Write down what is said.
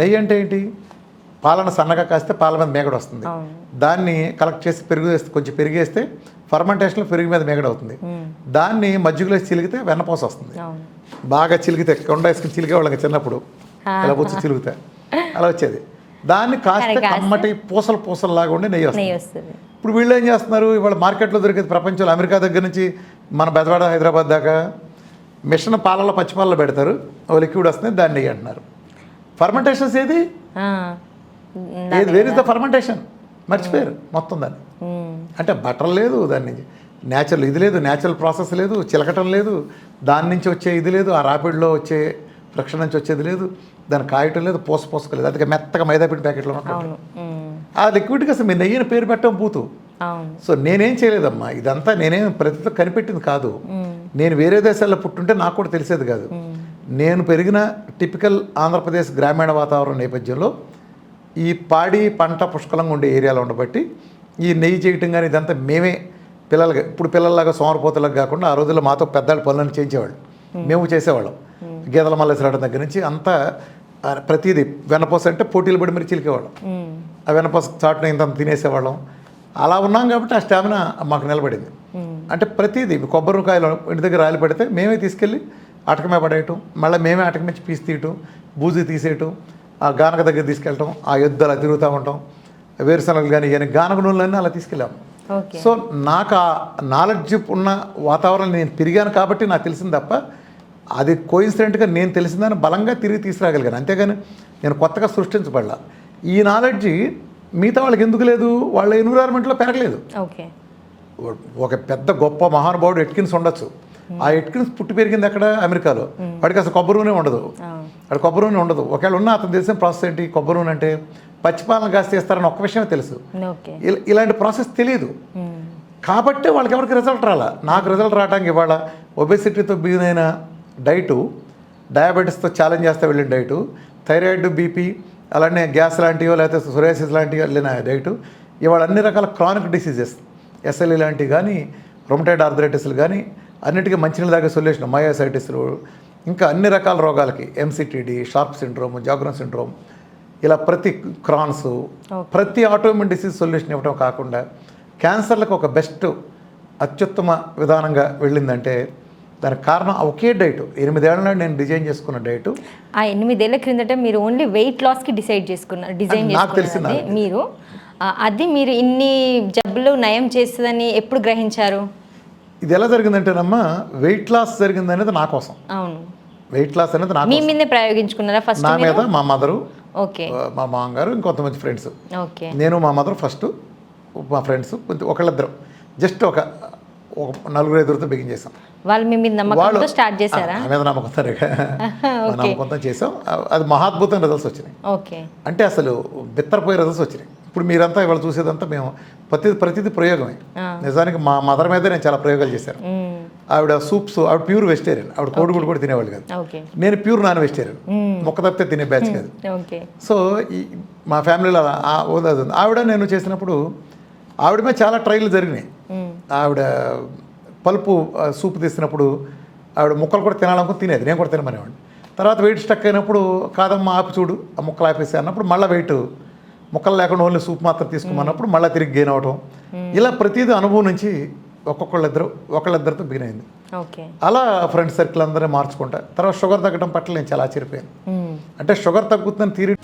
నెయ్యి అంటే ఏంటి? పాలన సన్నగా కాస్తే పాల మీద మేగడ వస్తుంది. దాన్ని కలెక్ట్ చేసి పెరుగు వేస్తే కొంచెం పెరిగేస్తే ఫర్మెంటేషన్లో పెరుగు మీద మేగడ అవుతుంది. దాన్ని మజ్జిగలో వేసి చిలిగితే వెన్నపూస వస్తుంది. బాగా చిలిగితే కొండ వేసుకుని చిలిగే వాళ్ళకి చిన్నప్పుడు. ఇలా వచ్చి చిలుగుతా అలా వచ్చేది. దాన్ని కాస్తే. కమ్మటి పూసలు పూసలు లాగా ఉండి నెయ్యి వస్తుంది. నెయ్యి వస్తుంది. ఇప్పుడు వీళ్ళు ఏం చేస్తున్నారు? ఇవాళ మార్కెట్లో దొరికేది ప్రపంచంలో అమెరికా దగ్గర నుంచి మన బెదవాడ హైదరాబాద్ దాకా మిషన్ పాలలో పచ్చిపాలలో పెడతారు. ఓ లిక్విడ్ వస్తుంది దాన్ని నెయ్యి అంటున్నారు. ఫర్మెంటేషన్స్ ఏది. ఏది వేర్ ఇస్ ద ఫర్మెంటేషన్ మర్చిపోయారు మొత్తం దాన్ని. అంటే బటర్ లేదు దాని నుంచి న్యాచురల్ ఇది లేదు న్యాచురల్ ప్రాసెస్ లేదు చిలకటం లేదు దాని నుంచి వచ్చే ఇది లేదు ఆ రాపిడ్లో వచ్చే ఫ్రిక్షన్ నుంచి వచ్చేది లేదు దాని కాయటం లేదు పూస పూసకలేదు అందుకే మెత్తగా మైదాపిండి ప్యాకెట్లో మ్మ్. ఆ లిక్విడ్కి అసలు మీ నెయ్యిని పేరు పెట్టడం పూతు సో నేనేం చేయలేదమ్మా. ఇదంతా నేనేం ప్రతితో కనిపెట్టింది కాదు. నేను వేరే దేశాల్లో పుట్టుంటే నాకు కూడా తెలిసేది కాదు. నేను పెరిగిన టిపికల్ ఆంధ్రప్రదేశ్ గ్రామీణ వాతావరణ నేపథ్యంలో ఈ పాడి పంట పుష్కలంగా ఉండే ఏరియాలో ఉండబట్టి ఈ నెయ్యి చేయటం కానీ ఇదంతా మేమే పిల్లలకి ఇప్పుడు పిల్లల్లాగా సోమరపోతలకు కాకుండా ఆ రోజుల్లో మాతో పెద్దవాళ్ళు పనులను చేయించేవాళ్ళు. మేము. చేసేవాళ్ళం. గీతల మల్లేశ్వరం దగ్గర నుంచి అంతా ప్రతిదీ వెన్నపూస అంటే పోటీలు పడి మరి చిలికేవాళ్ళం. ఆ వెనపస చాటున ఇంత తినేసేవాళ్ళం. అలా ఉన్నాం కాబట్టి ఆ స్టామినా మాకు నిలబడింది. అంటే ప్రతిదీ కొబ్బరికాయలు ఇంటి దగ్గర రాలి పడితే మేమే తీసుకెళ్ళి అటకమే పడేయటం మళ్ళీ మేమే అటక నుంచి పీసి తీయటం బూజు తీసేయటం ఆ గానక దగ్గర తీసుకెళ్ళటం ఆ ఎద్దు అలా తిరుగుతూ ఉంటాం. వేరుశనగలు కానీ కానీ గానక నూనెలన్నీ అలా తీసుకెళ్ళాము సో నాకు ఆ నాలెడ్జ్ ఉన్న వాతావరణం నేను పెరిగాను కాబట్టి నాకు తెలిసింది తప్ప అది కోయిన్సిడెంట్గా నేను తెలిసిందని బలంగా తిరిగి తీసుకురాగలిగాను. అంతేగాని నేను కొత్తగా సృష్టించబడలా. ఈ నాలెడ్జ్ మిగతా వాళ్ళకి ఎందుకు లేదు? వాళ్ళ ఎన్విరాన్మెంట్లో పెరగలేదు. ఒక పెద్ద గొప్ప మహానుభావుడు ఎట్కిన్స్ ఉండొచ్చు. ఆ ఎట్కిన్స్ పుట్టి పెరిగింది ఎక్కడ? అమెరికాలో. వాడికి అసలు కొబ్బరి నూనె ఉండదు. అక్కడ కొబ్బరి నూనె ఉండదు. ఒకవేళ ఉన్న అతను తెలిసిన ప్రాసెస్ ఏంటి? కొబ్బరి నూనె అంటే పచ్చిపాలన కాస్త చేస్తారని ఒక్క విషయమే తెలుసు. ఇలాంటి ప్రాసెస్ తెలియదు. కాబట్టి వాళ్ళకి ఎవరికి రిజల్ట్ రాలా? నాకు రిజల్ట్ రావడానికి ఇవాళ ఒబెసిటీతో బిగినైన డైటు డయాబెటీస్తో ఛాలెంజ్ చేస్తే వెళ్ళిన డైటు థైరాయిడ్ బీపీ అలానే గ్యాస్ లాంటివో లేకపోతే సొరేసిస్ లాంటివి వెళ్ళిన డైటు ఇవాళ అన్ని రకాల క్రానిక్ డిసీజెస్ ఎస్ఎల్ఈ లాంటివి కానీ రొమటైడ్ ఆర్థరైటిస్లు కానీ అన్నిటికీ మంచినీళ్ళ దాకా సొల్యూషన్ మయోసైటిస్లు ఇంకా అన్ని రకాల రోగాలకి MCTD Sharp syndrome Sjogren syndrome ఇలా ప్రతి క్రాన్స్ ప్రతి ఆటోమిన్ డిసీజ్ సొల్యూషన్ ఇవ్వడం కాకుండా క్యాన్సర్లకు ఒక బెస్ట్ అత్యుత్తమ విధానంగా వెళ్ళిందంటే దానికి కారణం ఒకే డైట్ ఎనిమిదేళ్ళ నాడు నేను డిజైన్ చేసుకున్న డైట్ ఆ ఎనిమిదేళ్ళ క్రిందట మీరు ఓన్లీ వెయిట్ లాస్కి డిసైడ్ చేసుకున్నారు డిజైన్ నాకు తెలిసింది, మీరు అది మీరు ఇన్ని జబ్బులు నయం చేస్తుందని ఎప్పుడు గ్రహించారు? ఇది ఎలా జరిగిందంటేనమ్మా వెయిట్ లాస్ జరిగింది అనేది నా కోసం. అవును. వెయిట్ లాస్ అనేది నా మీ కోసం. మీదే ప్రయోగించుకున్నారా ఫస్ట్ నా మీద మా మదరు ఓకే. మా మామగారు ఇంకొంతమంది ఫ్రెండ్స్ ఓకే. నేను మా మదర్ ఫస్ట్ మా ఫ్రెండ్స్ కొంచెం ఒకళ్ళిద్దరు. జస్ట్ ఒక ఒక నలుగురు ఐదుగురితో బిగిన్ చేసాం. వాళ్ళు మీ మీద నమ్మకంతో స్టార్ట్ చేశారా? ఆ, మీద నమ్మకంతో నమ్మకంతో చేసాం. అది మహాద్భుతం రిజల్ట్స్ వచ్చినాయి. ఓకే. అంటే అసలు బిత్తరపోయే రిజల్ట్స్ వచ్చినాయి. ఇప్పుడు మీరంతా ఇవాళ చూసేదంతా మేము ప్రతి ప్రతిదీ ప్రయోగమే. నిజానికి మా మదర్ మీదే నేను చాలా ప్రయోగాలు చేశాను. ఆవిడ సూప్స్ ఆవిడ ప్యూర్ వెజిటేరియన్. ఆవిడ కోడిగుడు కూడా తినేవాళ్ళు కాదు. నేను ప్యూర్ నాన్ వెజిటేరియన్. మొక్క తప్పితే తినే బ్యాచ్ కాదు. సో ఈ మా ఫ్యామిలీలో. ఆవిడ నేను చేసినప్పుడు ఆవిడ మీద చాలా ట్రైలు జరిగినాయి. ఆవిడ పలుపు సూప్ తీసినప్పుడు ఆవిడ ముక్కలు కూడా తినాలనుకుని తినేది. నేను కూడా తినమనేవాడిని. తర్వాత వెయిట్ స్టక్ అయినప్పుడు కాదమ్మా ఆపి చూడు ఆ ముక్కలు ఆపేసి అన్నప్పుడు మళ్ళీ వెయిట్ ముక్కలు లేకుండా ఓన్లీ సూప్ మాత్రం తీసుకోమన్నప్పుడు మళ్ళీ తిరిగి గెయిన్ అవటం. ఇలా ప్రతిదీ అనుభవం నుంచి ఒక్కొక్కళ్ళిద్దరు ఒకళ్ళిద్దరితో బిగిన్ అయింది. అలా ఫ్రెండ్ సర్కిల్ అందరూ మార్చుకుంటా. తర్వాత షుగర్ తగ్గడం పట్ల నేను చాలా ఆశ్చర్యపోయాను. అంటే షుగర్ తగ్గుతుందని తీరి